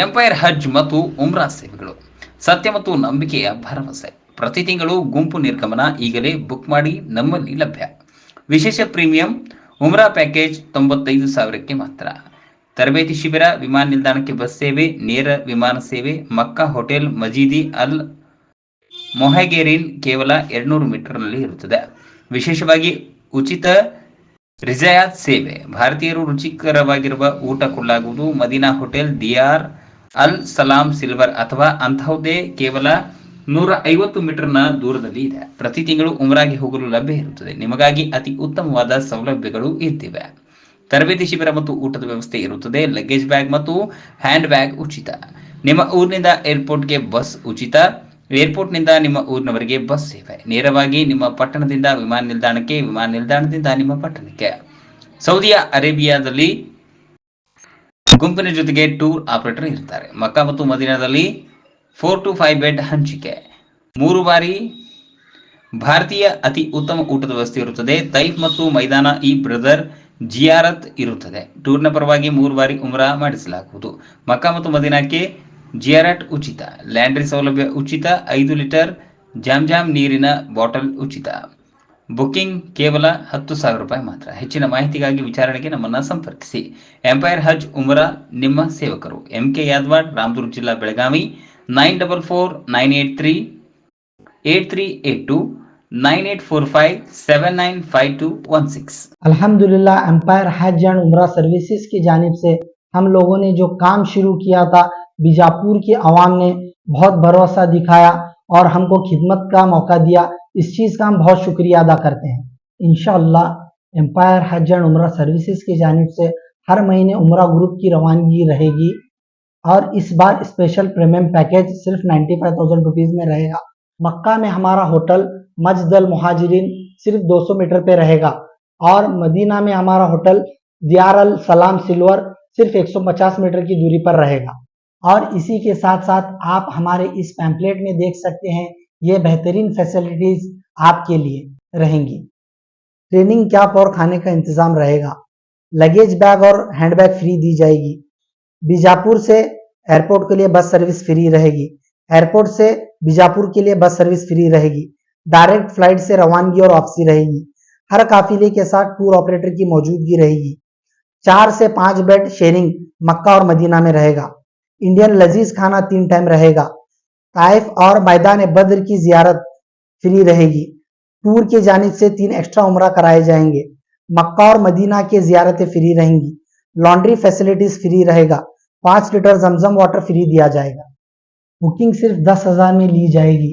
empire ಹಜ್ ಮತ್ತು ಉಮ್ರಾ ಸೇವೆಗಳು ಸತ್ಯ ಮತ್ತು ನಂಬಿಕೆಯ ಭರವಸೆ ಪ್ರತಿ ತಿಂಗಳು ಗುಂಪು ನಿರ್ಗಮನ ಈಗಲೇ ಬುಕ್ ಮಾಡಿ ನಮ್ಮಲ್ಲಿ ಲಭ್ಯ ವಿಶೇಷ ಪ್ರೀಮಿಯಂ ಉಮ್ರಾ ಪ್ಯಾಕೇಜ್ ತೊಂಬತ್ತೈದು ಸಾವಿರಕ್ಕೆ ಮಾತ್ರ ತರಬೇತಿ ಶಿಬಿರ ವಿಮಾನ ನಿಲ್ದಾಣಕ್ಕೆ ಬಸ್ ಸೇವೆ ನೇರ ವಿಮಾನ ಸೇವೆ ಮಕ್ಕಾ ಹೋಟೆಲ್ ಮಜೀದಿ ಅಲ್ ಮೊಹಗೇರಿನ್ ಕೇವಲ ಎರಡ್ನೂರು ಮೀಟರ್ನಲ್ಲಿ ಇರುತ್ತದೆ ವಿಶೇಷವಾಗಿ ಉಚಿತ ರಿಜಯಾತ್ ಸೇವೆ ಭಾರತೀಯರು ರುಚಿಕರವಾಗಿರುವ ಊಟ ಕೊಲ್ಲಾಗುವುದು ಮದೀನಾ ಹೋಟೆಲ್ ದಿಯಾರ್ ಅಲ್ ಸಲಾಂ ಸಿಲ್ವರ್ ಅಥವಾ ಅಂತಹದ್ದೇ ಕೇವಲ ನೂರ ಐವತ್ತು ಮೀಟರ್ನ ದೂರದಲ್ಲಿ ಇದೆ ಪ್ರತಿ ತಿಂಗಳು ಉಮರಾಗಿ ಹೋಗಲು ಲಭ್ಯ ಇರುತ್ತದೆ ನಿಮಗಾಗಿ ಅತಿ ಉತ್ತಮವಾದ ಸೌಲಭ್ಯಗಳು ಇದ್ದಿವೆ ತರಬೇತಿ ಶಿಬಿರ ಮತ್ತು ಊಟದ ವ್ಯವಸ್ಥೆ ಇರುತ್ತದೆ ಲಗೇಜ್ ಬ್ಯಾಗ್ ಮತ್ತು ಹ್ಯಾಂಡ್ ಬ್ಯಾಗ್ ಉಚಿತ ನಿಮ್ಮ ಊರಿನಿಂದ ಏರ್ಪೋರ್ಟ್ಗೆ ಬಸ್ ಉಚಿತ ಏರ್ಪೋರ್ಟ್ನಿಂದ ನಿಮ್ಮ ಊರಿನವರೆಗೆ ಬಸ್ ಸೇವೆ ನೇರವಾಗಿ ನಿಮ್ಮ ಪಟ್ಟಣದಿಂದ ವಿಮಾನ ನಿಲ್ದಾಣಕ್ಕೆ ವಿಮಾನ ನಿಲ್ದಾಣದಿಂದ ನಿಮ್ಮ ಪಟ್ಟಣಕ್ಕೆ ಸೌದಿ ಅರೇಬಿಯಾದಲ್ಲಿ ಗುಂಪಿನ ಜೊತೆಗೆ ಟೂರ್ ಆಪರೇಟರ್ ಇರ್ತಾರೆ ಮಕ್ಕ ಮತ್ತು ಮದೀನಾದಲ್ಲಿ ಫೋರ್ ಟು ಫೈವ್ ಬೆಡ್ ಹಂಚಿಕೆ ಮೂರು ಬಾರಿ ಭಾರತೀಯ ಅತಿ ಉತ್ತಮ ಊಟದ ವ್ಯವಸ್ಥೆ ಇರುತ್ತದೆ ತೈಫ್ ಮತ್ತು ಮೈದಾನ ಈ ಬ್ರದರ್ ಜಿಯಾರತ್ ಇರುತ್ತದೆ ಟೂರ್ನ ಪರವಾಗಿ ಮೂರು ಬಾರಿ ಉಮ್ರಾ ಮಾಡಿಸಲಾಗುವುದು ಮಕ್ಕಾ ಮತ್ತು ಮದೀನಾಕ್ಕೆ ಜಿಯಾರಟ್ ಉಚಿತ ಲ್ಯಾಂಡ್ರಿ ಸೌಲಭ್ಯ ಉಚಿತ ಐದು ಲೀಟರ್ ಜಾಮ್ ಜಾಮ್ ನೀರಿನ ಬಾಟಲ್ ಉಚಿತ बुकिंग केवल 10000 रुपए मात्र ಹೆಚ್ಚಿನ ಮಾಹಿತಿಗಾಗಿ ವಿಚಾರಣೆ ಗೆ ನಮ್ಮನ್ನು ಸಂಪರ್ಕಿಸಿ एंपायर हज उमरा ನಿಮ್ಮ ಸೇವಕರು ಎಂಕೆ ಯಾದವ್ ರಾಮ durum ಜಿಲ್ಲಾ ಬೆಳಗಾವಿ 944983 8382 9845795216 ಅಲ್ಹಂದುಲ್ಲಾ एंपायर हज ಅಂಡ್ ಉমরা ಸರ್ವಿಸಸ್ ಕಿ ಜಾನಿಬ್ ಸೆ हम लोगों ने जो काम शुरू किया था विजयापुर के आवाम ने बहुत भरोसा दिखाया और हमको खिदमत का मौका दिया इस चीज़ का हम बहुत शुक्रिया अदा करते हैं इन एम्पायर हज एंड उम्र सर्विसेज की जानब से हर महीने उम्र ग्रुप की रवानगी रहेगी और इस बार स्पेशल प्रीमियम पैकेज सिर्फ नाइन्टी फाइव थाउजेंड रुपीज़ में रहेगा मक्का में हमारा होटल मजदल महाजरीन सिर्फ 200 मीटर पे रहेगा और मदीना में हमारा होटल दियारल सलाम सिल्वर सिर्फ 150 मीटर की दूरी पर रहेगा और इसी के साथ साथ आप हमारे इस पैम्पलेट में देख सकते हैं ये बेहतरीन फैसिलिटीज आपके लिए रहेंगी ट्रेनिंग कैप और खाने का इंतजाम रहेगा लगेज बैग और हैंड बैग फ्री दी जाएगी बीजापुर से एयरपोर्ट के लिए बस सर्विस फ्री रहेगी एयरपोर्ट से बीजापुर के लिए बस सर्विस फ्री रहेगी डायरेक्ट फ्लाइट से रवानगी और वापसी रहेगी हर काफिले के साथ टूर ऑपरेटर की मौजूदगी रहेगी चार से पांच बेड शेयरिंग मक्का और मदीना में रहेगा इंडियन लजीज खाना तीन टाइम रहेगा ताइफ और मैदान बद्र की जियारत फ्री रहेगी टूर की जानब से तीन एक्स्ट्रा उम्र कराए जाएंगे मक्का और मदीना की जियारतें फ्री रहेंगी लॉन्ड्री फैसिलिटीज फ्री रहेगा पांच लीटर जमजम वाटर फ्री दिया जाएगा बुकिंग सिर्फ दस हज़ार में ली जाएगी